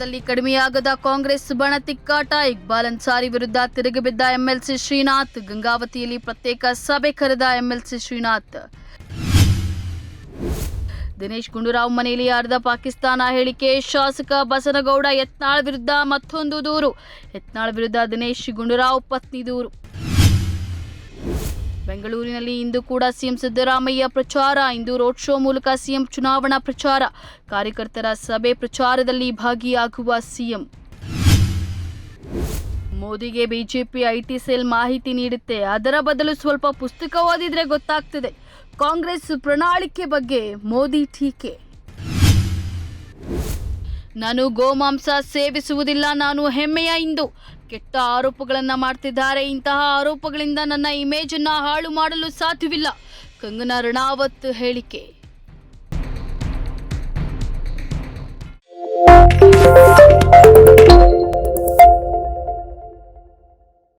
ಮಂಡ್ಯದಲ್ಲಿ ಕಡಿಮೆಯಾಗದ ಕಾಂಗ್ರೆಸ್ ಬಣ ತಿಕ್ಕಾಟ. ಇಕ್ಬಾಲ್ ಅನ್ಸಾರಿ ವಿರುದ್ಧ ತಿರುಗಿಬಿದ್ದ ಎಂಎಲ್ಸಿ ಶ್ರೀನಾಥ್. ಗಂಗಾವತಿಯಲ್ಲಿ ಪ್ರತ್ಯೇಕ ಸಭೆ ಕರೆದ ಎಂಎಲ್ಸಿ ಶ್ರೀನಾಥ್. ದಿನೇಶ್ ಗುಂಡೂರಾವ್ ಮನೆಯಲ್ಲಿ ಅರ್ಧ ಪಾಕಿಸ್ತಾನ ಹೇಳಿಕೆ ಶಾಸಕ ಬಸನಗೌಡ ಯತ್ನಾಳ್ ವಿರುದ್ಧ ಮತ್ತೊಂದು ದೂರು. ಯತ್ನಾಳ್ ವಿರುದ್ಧ ದಿನೇಶ್ ಗುಂಡೂರಾವ್ ಪತ್ನಿ ದೂರು. ಬೆಂಗಳೂರಿನಲ್ಲಿ ಇಂದು ಕೂಡ ಸಿಎಂ ಸಿದ್ದರಾಮಯ್ಯ ಪ್ರಚಾರ. ಇಂದು ರೋಡ್ ಶೋ ಮೂಲಕ ಸಿಎಂ ಚುನಾವಣಾ ಪ್ರಚಾರ. ಕಾರ್ಯಕರ್ತರ ಸಭೆ ಪ್ರಚಾರದಲ್ಲಿ ಭಾಗಿಯಾಗುವ ಸಿಎಂ. ಮೋದಿಗೆ ಬಿಜೆಪಿ ಐಟಿ ಸೆಲ್ ಮಾಹಿತಿ ನೀಡುತ್ತೆ. ಅದರ ಬದಲು ಸ್ವಲ್ಪ ಪುಸ್ತಕ ಓದಿದ್ರೆ ಗೊತ್ತಾಗ್ತದೆ. ಕಾಂಗ್ರೆಸ್ ಪ್ರಣಾಳಿಕೆ ಬಗ್ಗೆ ಮೋದಿ ಟೀಕೆ. ನಾನು ಗೋಮಾಂಸ ಸೇವಿಸುವುದಿಲ್ಲ, ನಾನು ಹೆಮ್ಮೆಯ ಇಂದು. ಕೆಟ್ಟ ಆರೋಪಗಳನ್ನು ಮಾಡ್ತಿದ್ದಾರೆ, ಇಂತಹ ಆರೋಪಗಳಿಂದ ನನ್ನ ಇಮೇಜನ್ನು ಹಾಳು ಮಾಡಲು ಸಾಧ್ಯವಿಲ್ಲ. ಕಂಗನಾ ರಣಾವತ್ ಹೇಳಿಕೆ.